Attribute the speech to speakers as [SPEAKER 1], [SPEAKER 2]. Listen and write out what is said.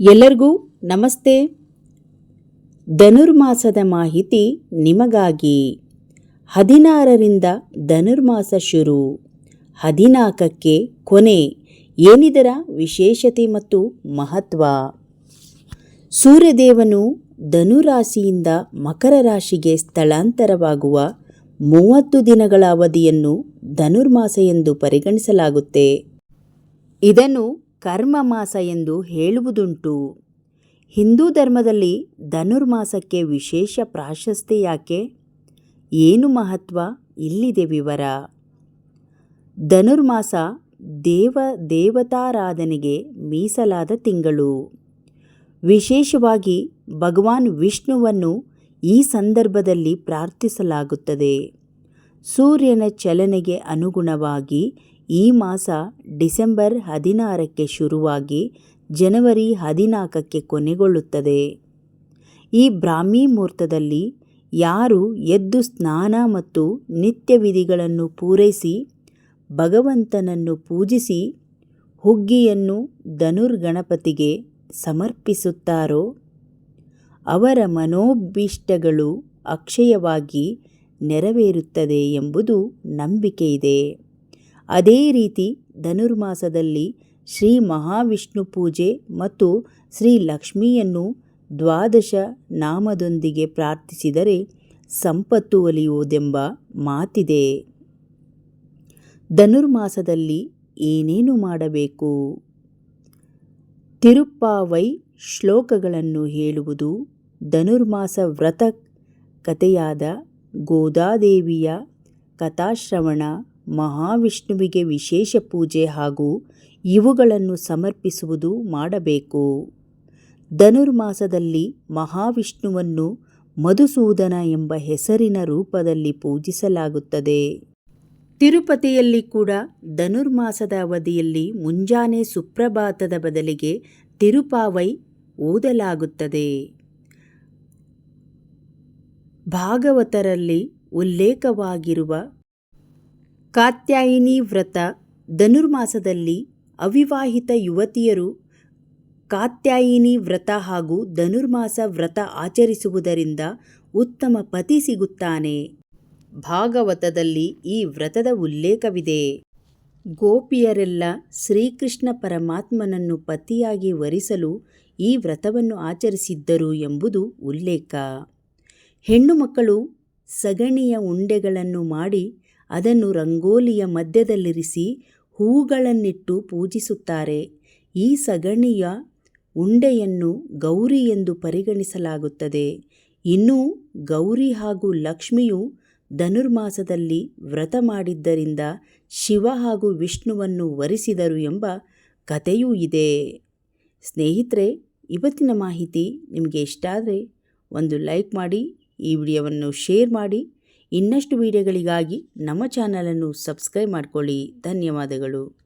[SPEAKER 1] ಎಲ್ಲರಿಗೂ ನಮಸ್ತೆ. ಧನುರ್ಮಾಸದ ಮಾಹಿತಿ ನಿಮಗಾಗಿ. ಹದಿನಾರರಿಂದ ಧನುರ್ಮಾಸ ಶುರು. ಹದಿನಾಲ್ಕಕ್ಕೆ ಕೊನೆ. ಏನಿದರ ವಿಶೇಷತೆ ಮತ್ತು ಮಹತ್ವ? ಸೂರ್ಯದೇವನು ಧನುರಾಶಿಯಿಂದ ಮಕರ ರಾಶಿಗೆ ಸ್ಥಳಾಂತರವಾಗುವ ಮೂವತ್ತು ದಿನಗಳ ಅವಧಿಯನ್ನು ಧನುರ್ಮಾಸ ಎಂದು ಪರಿಗಣಿಸಲಾಗುತ್ತೆ. ಇದನ್ನು ಕರ್ಮ ಮಾಸ ಎಂದು ಹೇಳುವುದುಂಟು. ಹಿಂದೂ ಧರ್ಮದಲ್ಲಿ ಧನುರ್ಮಾಸಕ್ಕೆ ವಿಶೇಷ ಪ್ರಾಶಸ್ತ್ಯ ಯಾಕೆ? ಏನು ಮಹತ್ವ? ಇಲ್ಲಿದೆ ವಿವರ. ಧನುರ್ಮಾಸ ದೇವ ದೇವತಾರಾಧನೆಗೆ ಮೀಸಲಾದ ತಿಂಗಳು. ವಿಶೇಷವಾಗಿ ಭಗವಾನ್ ವಿಷ್ಣುವನ್ನು ಈ ಸಂದರ್ಭದಲ್ಲಿ ಪ್ರಾರ್ಥಿಸಲಾಗುತ್ತದೆ. ಸೂರ್ಯನ ಚಲನೆಗೆ ಅನುಗುಣವಾಗಿ ಈ ಮಾಸ ಡಿಸೆಂಬರ್ ಹದಿನಾರಕ್ಕೆ ಶುರುವಾಗಿ ಜನವರಿ ಹದಿನಾಲ್ಕಕ್ಕೆ ಕೊನೆಗೊಳ್ಳುತ್ತದೆ. ಈ ಬ್ರಾಹ್ಮಿ ಮುಹೂರ್ತದಲ್ಲಿ ಯಾರು ಎದ್ದು ಸ್ನಾನ ಮತ್ತು ನಿತ್ಯ ವಿಧಿಗಳನ್ನು ಪೂರೈಸಿ, ಭಗವಂತನನ್ನು ಪೂಜಿಸಿ, ಹುಗ್ಗಿಯನ್ನು ಧನುರ್ಗಣಪತಿಗೆ ಸಮರ್ಪಿಸುತ್ತಾರೋ, ಅವರ ಮನೋಭೀಷ್ಟಗಳು ಅಕ್ಷಯವಾಗಿ ನೆರವೇರುತ್ತದೆ ಎಂಬುದು ನಂಬಿಕೆಯಿದೆ. ಅದೇ ರೀತಿ ಧನುರ್ಮಾಸದಲ್ಲಿ ಶ್ರೀ ಮಹಾವಿಷ್ಣು ಪೂಜೆ ಮತ್ತು ಶ್ರೀ ಲಕ್ಷ್ಮಿಯನ್ನು ದ್ವಾದಶ ನಾಮದೊಂದಿಗೆ ಪ್ರಾರ್ಥಿಸಿದರೆ ಸಂಪತ್ತು ಒಲಿಯುವುದೆಂಬ ಮಾತಿದೆ. ಧನುರ್ಮಾಸದಲ್ಲಿ ಏನೇನು ಮಾಡಬೇಕು? ತಿರುಪ್ಪಾವೈ ಶ್ಲೋಕಗಳನ್ನು ಹೇಳುವುದು ಧನುರ್ಮಾಸ ವ್ರತ ಕಥೆಯಾದ ಗೋದಾದೇವಿಯ ಕಥಾಶ್ರವಣ ಮಹಾವಿಷ್ಣುವಿಗೆ ವಿಶೇಷ ಪೂಜೆ ಹಾಗೂ ಇವುಗಳನ್ನು ಸಮರ್ಪಿಸುವುದು ಮಾಡಬೇಕು. ಧನುರ್ಮಾಸದಲ್ಲಿ ಮಹಾವಿಷ್ಣುವನ್ನು ಮಧುಸೂದನ ಎಂಬ ಹೆಸರಿನ ರೂಪದಲ್ಲಿ ಪೂಜಿಸಲಾಗುತ್ತದೆ. ತಿರುಪತಿಯಲ್ಲಿ ಕೂಡ ಧನುರ್ಮಾಸದ ಅವಧಿಯಲ್ಲಿ ಮುಂಜಾನೆ ಸುಪ್ರಭಾತದ ಬದಲಿಗೆ ತಿರುಪಾವೈ ಓದಲಾಗುತ್ತದೆ ಭಾಗವತರಲ್ಲಿ ಉಲ್ಲೇಖವಾಗಿರುವ ಕಾತ್ಯಾಯಿನಿ ವ್ರತ ಧನುರ್ಮಾಸದಲ್ಲಿ ಅವಿವಾಹಿತ ಯುವತಿಯರು ಕಾತ್ಯಾಯಿನಿ ವ್ರತ ಹಾಗೂ ಧನುರ್ಮಾಸ ವ್ರತ ಆಚರಿಸುವುದರಿಂದ ಉತ್ತಮ ಪತಿ ಸಿಗುತ್ತಾನೆ. ಭಾಗವತದಲ್ಲಿ ಈ ವ್ರತದ ಉಲ್ಲೇಖವಿದೆ. ಗೋಪಿಯರೆಲ್ಲ ಶ್ರೀಕೃಷ್ಣ ಪರಮಾತ್ಮನನ್ನು ಪತಿಯಾಗಿ ವರಿಸಲು ಈ ವ್ರತವನ್ನು ಆಚರಿಸಿದ್ದರು ಎಂಬುದು ಉಲ್ಲೇಖ. ಹೆಣ್ಣು ಮಕ್ಕಳು ಸಗಣಿಯ ಉಂಡೆಗಳನ್ನು ಮಾಡಿ ಅದನ್ನು ರಂಗೋಲಿಯ ಮಧ್ಯದಲ್ಲಿರಿಸಿ ಹೂಗಳನ್ನಿಟ್ಟು ಪೂಜಿಸುತ್ತಾರೆ. ಈ ಸಗಣಿಯ ಉಂಡೆಯನ್ನು ಗೌರಿ ಎಂದು ಪರಿಗಣಿಸಲಾಗುತ್ತದೆ. ಇನ್ನು ಗೌರಿ ಹಾಗೂ ಲಕ್ಷ್ಮಿಯು ಧನುರ್ಮಾಸದಲ್ಲಿ ವ್ರತ ಮಾಡಿದ್ದರಿಂದ ಶಿವ ಹಾಗೂ ವಿಷ್ಣುವನ್ನು ವರಿಸಿದರು ಎಂಬ ಕಥೆಯೂ ಇದೆ. ಸ್ನೇಹಿತರೆ, ಇವತ್ತಿನ ಮಾಹಿತಿ ನಿಮಗೆ ಇಷ್ಟ ಆದರೆ ಒಂದು ಲೈಕ್ ಮಾಡಿ, ಈ ವಿಡಿಯೋವನ್ನು ಶೇರ್ ಮಾಡಿ ಇನ್ನಷ್ಟು ವಿಡಿಯೋಗಳಿಗಾಗಿ ನಮ್ಮ ಚಾನಲನ್ನು ಸಬ್ಸ್ಕ್ರೈಬ್ ಮಾಡಿಕೊಳ್ಳಿ. ಧನ್ಯವಾದಗಳು.